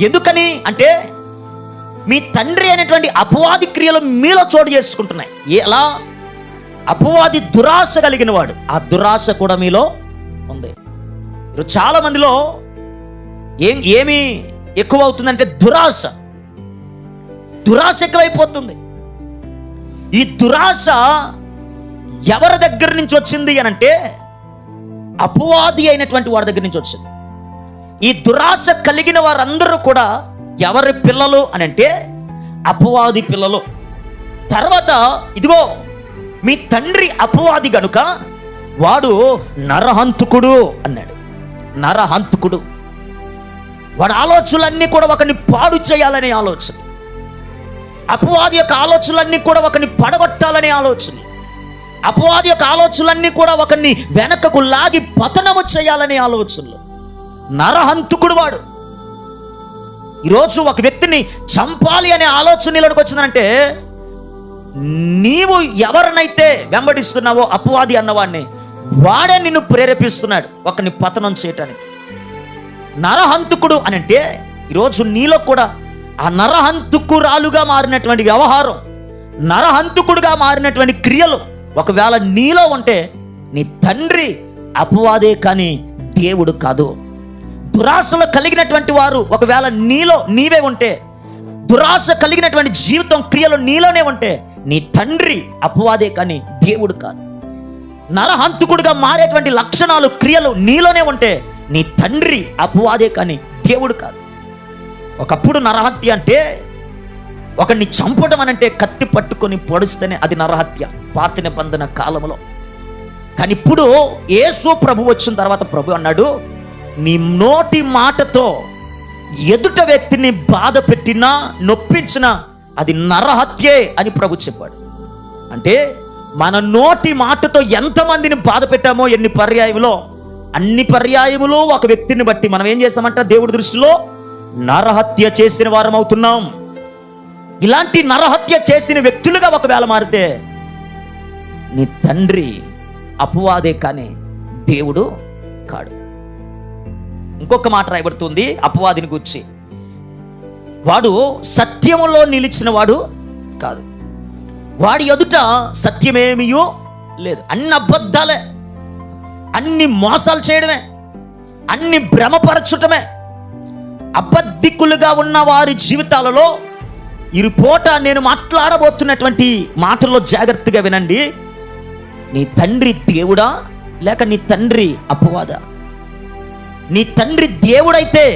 ఎందుకని అంటే మీ తండ్రి అనేటువంటి అపవాది క్రియలు మీలో చోటు చేసుకుంటున్నాయి. ఎలా? అపవాది దురాశ కలిగిన వాడు. ఆ దురాశ కూడా మీలో ఉంది. ఇప్పుడు చాలా మందిలో ఏం ఏమి ఎక్కువ అవుతుందంటే దురాశ. దురాశ ఎక్కువైపోతుంది. ఈ దురాశ ఎవరి దగ్గర నుంచి వచ్చింది అని అంటే అపవాది అయినటువంటి వాడి దగ్గర నుంచి వచ్చింది. ఈ దురాశ కలిగిన వారందరూ కూడా ఎవరి పిల్లలు అని అంటే అపవాది పిల్లలు. తర్వాత ఇదిగో మీ తండ్రి అపవాది గనుక వాడు నరహంతుకుడు అన్నాడు. నరహంతుకుడు. వాడి ఆలోచనలన్నీ కూడా ఒకరిని పాడు చేయాలనే ఆలోచన. అపవాది యొక్క ఆలోచనలన్నీ కూడా ఒకరిని పడగొట్టాలనే ఆలోచన. అపవాది యొక్క ఆలోచనలన్నీ కూడా ఒకరిని వెనకకు లాగి పతనము చేయాలనే ఆలోచనలు. నరహంతుకుడు వాడు. ఈరోజు ఒక వ్యక్తిని చంపాలి అనే ఆలోచన నీలోకి వచ్చిందంటే నీవు ఎవరినైతే వెంబడిస్తున్నావో అపవాది అన్నవాడిని వాడే నిన్ను ప్రేరేపిస్తున్నాడు ఒకరిని పతనం చేయటానికి. నరహంతుకుడు అని అంటే ఈరోజు నీలో కూడా ఆ నరహంతుకురాలుగా మారినటువంటి వ్యవహారం నరహంతుకుడుగా మారినటువంటి క్రియలు ఒకవేళ నీలో ఉంటే నీ తండ్రి అపవాదే కానీ దేవుడు కాదు. దురాశలు కలిగినటువంటి వారు ఒకవేళ నీలో నీవే ఉంటే దురాశ కలిగినటువంటి జీవితం క్రియలు నీలోనే ఉంటే నీ తండ్రి అపవాదే కానీ దేవుడు కాదు. నరహంతుకుడుగా మారేటువంటి లక్షణాలు క్రియలు నీలోనే ఉంటే నీ తండ్రి అపవాదే కానీ దేవుడు కాదు. ఒకప్పుడు నరహత్య అంటే ఒకరిని చంపడం అని అంటే కత్తి పట్టుకొని పొడిస్తేనే అది నరహత్య పాత నిబంధన కాలంలో. కానీ ఇప్పుడు యేసు ప్రభు వచ్చిన తర్వాత ప్రభు అన్నాడు నీ నోటి మాటతో ఎదుట వ్యక్తిని బాధ పెట్టినా నొప్పించినా అది నరహత్యే అని ప్రభు చెప్పాడు. అంటే మన నోటి మాటతో ఎంతమందిని బాధ పెట్టామో ఎన్ని పర్యాయములో అన్ని పర్యాయములో ఒక వ్యక్తిని బట్టి మనం ఏం చేస్తామంట దేవుడి దృష్టిలో నరహత్య చేసిన వారం అవుతున్నాం. ఇలాంటి నరహత్య చేసిన వ్యక్తులుగా ఒకవేళ మారితే నీ తండ్రి అపవాదే కానీ దేవుడు కాడు. ఇంకొక మాట రాయబడుతుంది అపవాదిని గురించి. వాడు సత్యములో నిలిచిన వాడు కాదు. వాడి ఎదుట సత్యమేమియో లేదు. అన్ని అబద్ధాలే. అన్ని మోసాలు చేయడమే. అన్ని భ్రమపరచుటమే. అబద్ధికులుగా ఉన్న వారి జీవితాలలో ఈ పూట నేను మాట్లాడబోతున్నటువంటి మాటల్లో జాగ్రత్తగా వినండి. నీ తండ్రి దేవుడా లేక నీ తండ్రి అపవాదా? నీ తండ్రి దేవుడైతే